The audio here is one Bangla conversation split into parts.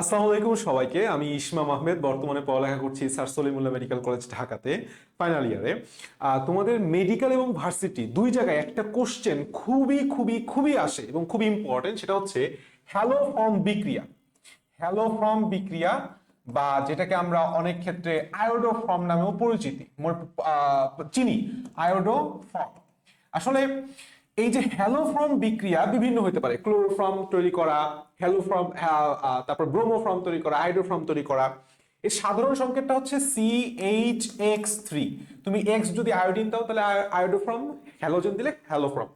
আসসালামু আলাইকুম সবাইকে। আমি ইসমাম আহমেদ, বর্তমানে পড়ালেখা করছি স্যার সলিমুল্লাহ মেডিকেল কলেজ ঢাকাতে ফাইনাল ইয়ারে তোমাদের মেডিকেল এবং ভার্সিটি দুই জায়গায় একটা কোশ্চেন খুবই খুবই খুবই আসে এবং খুবই ইম্পর্টেন্ট সেটা হচ্ছে হ্যালো ফর্ম বিক্রিয়া। হ্যালো ফর্ম বিক্রিয়া বা যেটাকে আমরা অনেক ক্ষেত্রে আয়োডো ফর্ম নামেও পরিচিতি চিনি। আয়োডো ফর্ম আসলে এই যে হ্যালোফর্ম বিক্রিয়া বিভিন্ন হতে পারে। ক্লোরোফ্রম তৈরি করা, হ্যালোফর্ম তারপর ব্রোমোফর্ম তৈরি করা আইডোফর্ম তৈরি করা। এর সাধারণ সংকেতটা হচ্ছে সি এইচ এক্স থ্রি তুমি এক্স যদি আয়োডিন দাও, তাহলে আয়োডোফর্ম, হ্যালোজেন দিলে হ্যালোফর্ম।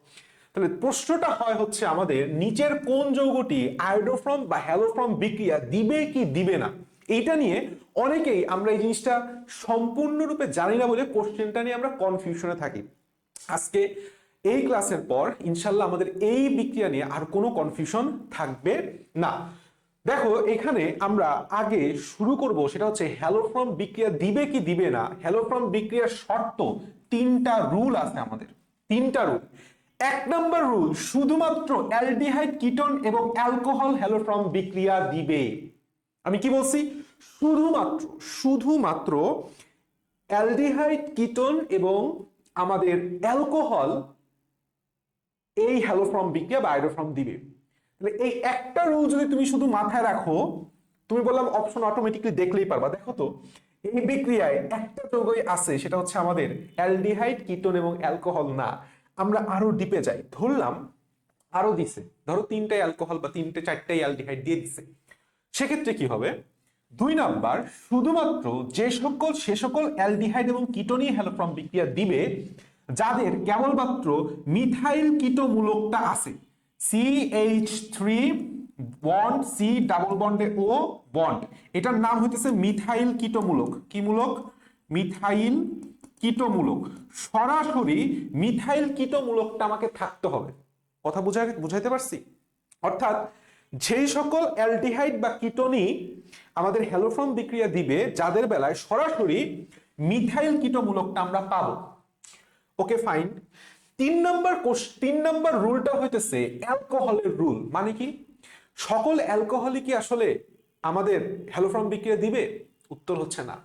তাহলে প্রশ্নটা হয় হচ্ছে আমাদের নিচের কোন যৌগটি আয়োডোফর্ম বা হ্যালোফর্ম বিক্রিয়া দিবে কি দিবে না? এইটা নিয়ে অনেকেই আমরা এই জিনিসটা সম্পূর্ণরূপে জানি না বলে কোশ্চেনটা নিয়ে আমরা কনফিউশনে থাকি। আজকে এই ক্লাসের পর ইনশাল্লাহ আমাদের এই বিক্রিয়া নিয়ে আর কোনো কনফিউশন থাকবে না। দেখো, এখানে আমরা আগে শুরু করব, সেটা হচ্ছে হ্যালোফর্ম বিক্রিয়া দিবে কি দিবে না? হ্যালোফর্ম বিক্রিয়ার শর্ত তিনটা রুল আছে আমাদের। তিনটা রুল এক নম্বর রুল শুধুমাত্র অ্যালডিহাইড, কিটন এবং অ্যালকোহল হ্যালোফর্ম বিক্রিয়া দিবে। আমি কি বলছি? শুধুমাত্র শুধুমাত্র অ্যালডিহাইড, কিটন এবং আমাদের অ্যালকোহল এই হ্যালোফর্ম বিক্রিয়া বা আইডোফর্ম দিবে। তাহলে এই একটা রুল যদি তুমি শুধু মাথায় রাখো, তুমি বললাম অপশন অটোমেটিকলি দেখলেই পারবা। দেখো তো, এই বিক্রিয়ায় একটা যৌগই আছে, সেটা হচ্ছে আমাদের অ্যালডিহাইড, কিটোন এবং অ্যালকোহল না। আমরা আরও ডিপে যাই। ধরলাম, আরও দিছে। ধরো তিনটে অ্যালকোহল বা তিনটে চারটে অ্যালডিহাইড দিয়ে দিছে। সেক্ষেত্রে কি হবে? দুই নাম্বার, শুধুমাত্র যে সকল, সে সকল অ্যালডিহাইড এবং কিটোনি হ্যালোফর্ম বিক্রিয়া দিবে যাদের কেবলমাত্র মিথাইল কিটোমূলকটা আছে C H three bond C double বন্ডে ও বন্ড এটার নাম হইতেছে মিথাইল কিটোমূলক। কি মূলক? মিথাইল কিটোমূলক। সরাসরি মিথাইল কিটোমূলকটা আমাকে থাকতে হবে। কথা বুঝা বুঝাইতে পারছি? অর্থাৎ যেই সকল অ্যালডিহাইড বা কিটোনি আমাদের হ্যালোফ্রম বিক্রিয়া দিবে, যাদের বেলায় সরাসরি মিথাইল কিটোমূলকটা আমরা পাবো। ওকে ফাইন তিন নম্বর তিন নম্বর রুলটা হইতেছে অ্যালকোহলের রুল। মানে কি? সকল অ্যালকোহলই কি আসলে আমাদের হ্যালোফর্ম বিক্রিয়া দিবে? উত্তর হচ্ছে না।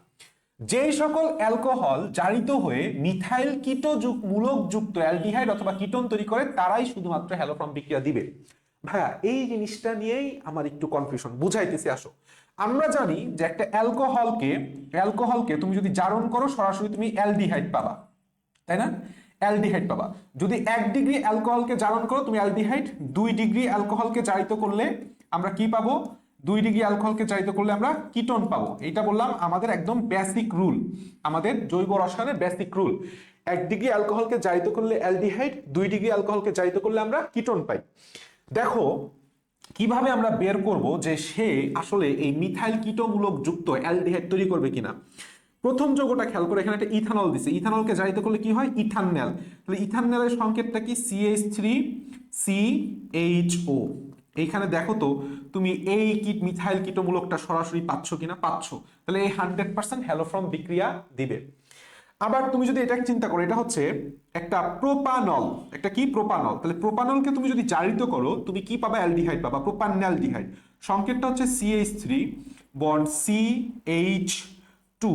যেই সকল অ্যালকোহল জারিত হয়ে মিথাইল কিটো মূলক যুক্ত অ্যালডিহাইড অথবা কিটোন তৈরি করে, তারাই শুধুমাত্র হ্যালোফর্ম বিক্রিয়া দিবে। ভাইয়া, এই জিনিসটা নিয়েই আমার একটু কনফিউশন বুঝাইতেছি, আসো। আমরা জানি যে একটা অ্যালকোহলকে অ্যালকোহলকে তুমি যদি জারণ করো, সরাসরি তুমি অ্যালডিহাইড পাবা। তাই না? অ্যালডিহাইড পাবা। যদি এক ডিগ্রি অ্যালকোহলকে জারণ করো, তুমি অ্যালডিহাইড দুই ডিগ্রি অ্যালকোহলকে জারিত করলে আমরা কি পাবো? দুই ডিগ্রি অ্যালকোহলকে জারিত করলে আমরা কিটোন পাবো। এটা বললাম আমাদের একদম বেসিক রুল আমাদের জৈব রসায়নের বেসিক রুল এক ডিগ্রি অ্যালকোহলকে জারিত করলে অ্যালডিহাইড দুই ডিগ্রি অ্যালকোহলকে জারিত করলে আমরা কিটোন পাই। দেখো, কীভাবে আমরা বের করব যে সে আসলে এই মিথাইল কিটোমূলক যুক্ত অ্যালডিহাইড তৈরি করবে কিনা? প্রথম যৌগটা খেয়াল করে এখানে একটা ইথানল দিছে। ইথানলকে জারিত করলে কি হয়? ইথাননেল তাহলে ইথাননেলের সংকেতটা কি? C H three C H O এইখানে দেখো তো, তুমি এই কিট মিথাইল কিটোমূলকটা সরাসরি পাচ্ছ কিনা? পাচ্ছ। তাহলে এই হান্ড্রেড পার্সেন্ট হ্যালোফ্রম বিক্রিয়া দিবে। আবার তুমি যদি এটা চিন্তা করো, এটা হচ্ছে একটা প্রোপানল। একটা কি? প্রোপানল। তাহলে প্রোপানলকে তুমি যদি জারিত করো, তুমি কি পাবা? অ্যালডিহাইড পাবা। প্রোপানঅ্যালডিহাইড সংকেতটা হচ্ছে C H three bond C H two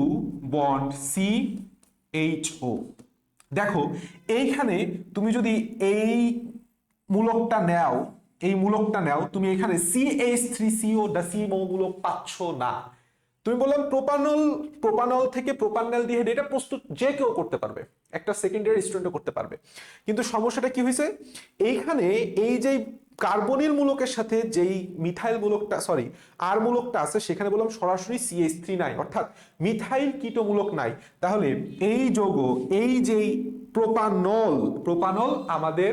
bond C H O দেখো, এইখানে তুমি যদি এই মূলকটা নেও, এই মূলকটা নাও, তুমি এখানে সি এইচ থ্রি সিও ডা সিমো মূলক পাচ্ছ না। তুমি বললাম প্রোপানল প্রোপানল থেকে প্রোপানল দিয়ে এটা প্রস্তুত যে কেউ করতে পারবে। একটা সেকেন্ডারি স্টুডেন্টও করতে পারবে। কিন্তু সমস্যাটা কি হয়েছে? এইখানে এই যে কার্বনিল মূলকের সাথে যেই মিথাইল মূলকটা সরি আর মূলকটা আছে, সেখানে বললাম সরাসরি সিএইচ থ্রি নাই অর্থাৎ মিথাইল কিটোমূলক নাই। তাহলে এই যৌগ, এই যেই প্রোপানল প্রোপানল আমাদের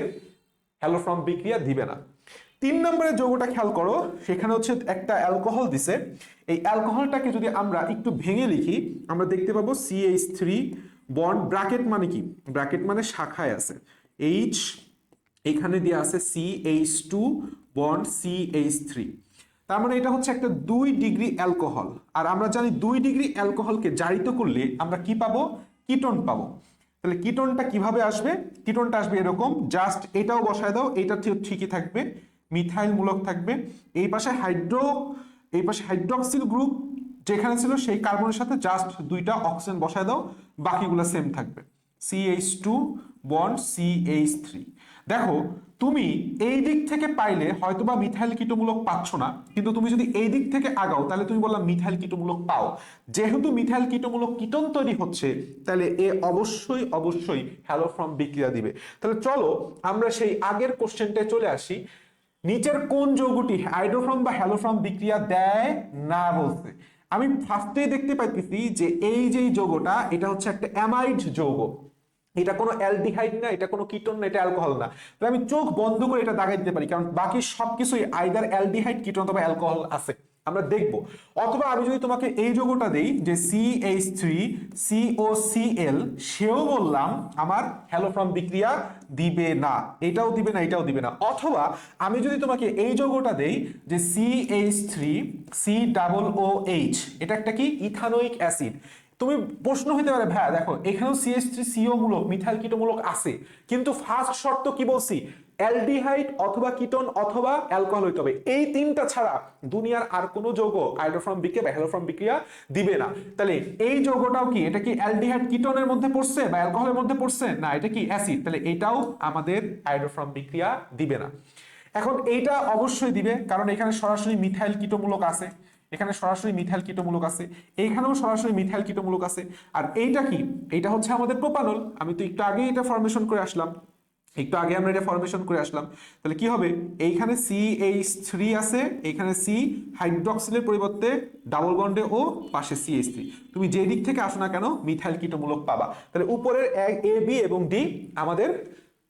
হ্যালোফ্রম বিক্রিয়া দিবে না। তিন নম্বরের যৌগটা খেয়াল করো, সেখানে হচ্ছে একটা অ্যালকোহল দিছে। এই অ্যালকোহলটাকে যদি আমরা একটু ভেঙে লিখি, আমরা দেখতে পাবো সিএইচ থ্রি বন্ড ব্র্যাকেট মানে কি? ব্র্যাকেট মানে শাখায় আছে। এইচ এখানে দিয়ে আছে C H two bond C H three তার মানে এটা হচ্ছে একটা দুই ডিগ্রি অ্যালকোহল। আর আমরা জানি দুই ডিগ্রি অ্যালকোহলকে জারিত করলে আমরা কি পাবো? কিটোন পাবো। তাহলে কিটোনটা কীভাবে আসবে? কিটোনটা আসবে এরকম, জাস্ট এটাও বসায় দাও, এটা ঠিকই থাকবে। মিথাইল মূলক থাকবে। এই পাশে হাইড্রো, এই পাশে হাইড্রক্সিল গ্রুপ যেখানে ছিল সেই কার্বনের সাথে জাস্ট দুইটা অক্সিজেন বসায় দাও, বাকিগুলো সেম থাকবে। C H two bond C H three দেখো, তুমি এই দিক থেকে পাইলে হয়তোবা মিথাইল কিটোমূলক পাচ্ছ না, কিন্তু তুমি যদি এই দিক থেকে আগাও, তাহলে তুমি বললাম মিথাইল কিটোমূলক পাও। যেহেতু মিথাইল কিটোমূলক কিটন তৈরি হচ্ছে, তাহলে এ অবশ্যই অবশ্যই হ্যালোফর্ম বিক্রিয়া দিবে। তাহলে চলো আমরা সেই আগের কোশ্চেনটায় চলে আসি। নিচের কোন যৌগটি হাইড্রোফ্রম বা হ্যালোফ্রম বিক্রিয়া দেয়? না বলছে। আমি ফার্স্টেই দেখতে পাইতেছি যে এই যে যৌগটা, এটা হচ্ছে একটা অ্যামাইড যৌগ। এটা কোনো অ্যালডিহাইড না, এটা কোনো কিটন না, এটা অ্যালকোহল না। তাহলে আমি চোখ বন্ধ করে এটা দাগাই দিতে পারি, কারণ বাকি সবকিছুই আইদার অ্যালডিহাইড, কিটন অথবা অ্যালকোহল আছে। আমরা দেখব। অথবা আমি যদি তোমাকে এই যোগটা দেই যে C H three C O C L সেও বললাম আমার হ্যালোফ্রম বিক্রিয়া দিবে না। এটাও দিবে না, এটাও দিবে না। অথবা আমি যদি তোমাকে এই যোগটা দেই যে C H three C double O H এটা একটা কি? Ethanoic acid. তুমি প্রশ্ন হইতে পারে, ভাইয়া, দেখো, এখানেও C S three C O মূলক, মিথাইল কিটোমূলক আছে। কিন্তু ফার্স্ট শর্ত কি বলছি? অ্যালডিহাইড অথবা কিটন অথবা অ্যালকোহল হইতে হবে। এই তিনটা ছাড়া দুনিয়ার আর কোনো যৌগ হাইড্রোফর্ম বিক্রিয়া বা হ্যালোফর্ম বিক্রিয়া দিবে না। তাহলে এই যৌগটাও কি? এটা কি অ্যালডিহাইড কিটনের মধ্যে পড়ছে বা অ্যালকোহলের মধ্যে পড়ছে? না, এটা কি অ্যাসিড? তাহলে এটাও আমাদের হাইড্রোফর্ম বিক্রিয়া দিবে না। এখন এইটা অবশ্যই দিবে, কারণ এখানে সরাসরি মিথাইল কিটোমূলক আছে। এখানে সরাসরি মিথাইল কিটোমূলক আছে, এইখানেও সরাসরি মিথাইল কিটোমূলক আছে। আর এইটা কি? এইটা হচ্ছে আমাদের প্রোপানল। আমি তো একটু আগেই এটা ফরমেশন করে আসলাম। একটু আগে আমরা এটা ফরমেশন করে আসলাম। তাহলে কি হবে? এইখানে সি এইচ থ্রি আছে, এইখানে সি হাইড্রক্সিলের পরিবর্তে ডাবল বন্ডে ও পাশে সি এইচ থ্রি তুমি যে দিক থেকে আসো না কেন, মিথাইল কিটোমূলক পাবা। তাহলে উপরের এ বি এবং ডি আমাদের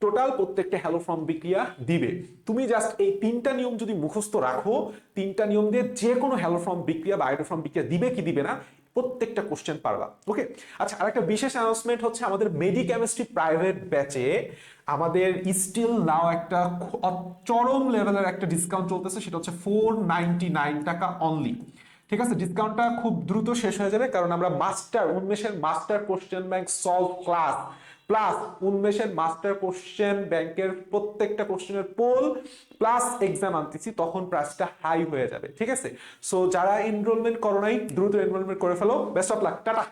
টোটাল প্রত্যেকটা হ্যালোফর্ম বিক্রিয়া দিবে। তুমি জাস্ট এই তিনটা নিয়ম যদি মুখস্থ রাখো, তিনটা নিয়ম দিয়ে যে কোনো হ্যালোফর্ম বিক্রিয়া বা হাইড্রোফর্ম বিক্রিয়া দিবে কি দিবে না, প্রত্যেকটা কোশ্চেন পারবা। ওকে আচ্ছা আরেকটা বিশেষ অ্যানাউন্সমেন্ট হচ্ছে আমাদের মেডিকেমিস্ট্রি প্রাইভেট ব্যাচে আমাদের স্টিল নাও একটা চরম লেভেলের একটা ডিসকাউন্ট চলতেছে, সেটা হচ্ছে ফোর নাইনটি নাইন টাকা অনলি ঠিক আছে ডিসকাউন্টটা খুব দ্রুত শেষ হয়ে যাবে কারণ আমরা master উন্মেষের master question bank solve class plus উন্মেষের master question ব্যাংকের প্রত্যেকটা কোশ্চেনের পোল প্লাস এক্সাম আনতেছি, তখন প্রাইসটা হাই হয়ে যাবে, ঠিক আছে? সো যারা এনরোলমেন্ট করো নাই, দ্রুত এনরোলমেন্ট করে ফেলো। Best of luck tata!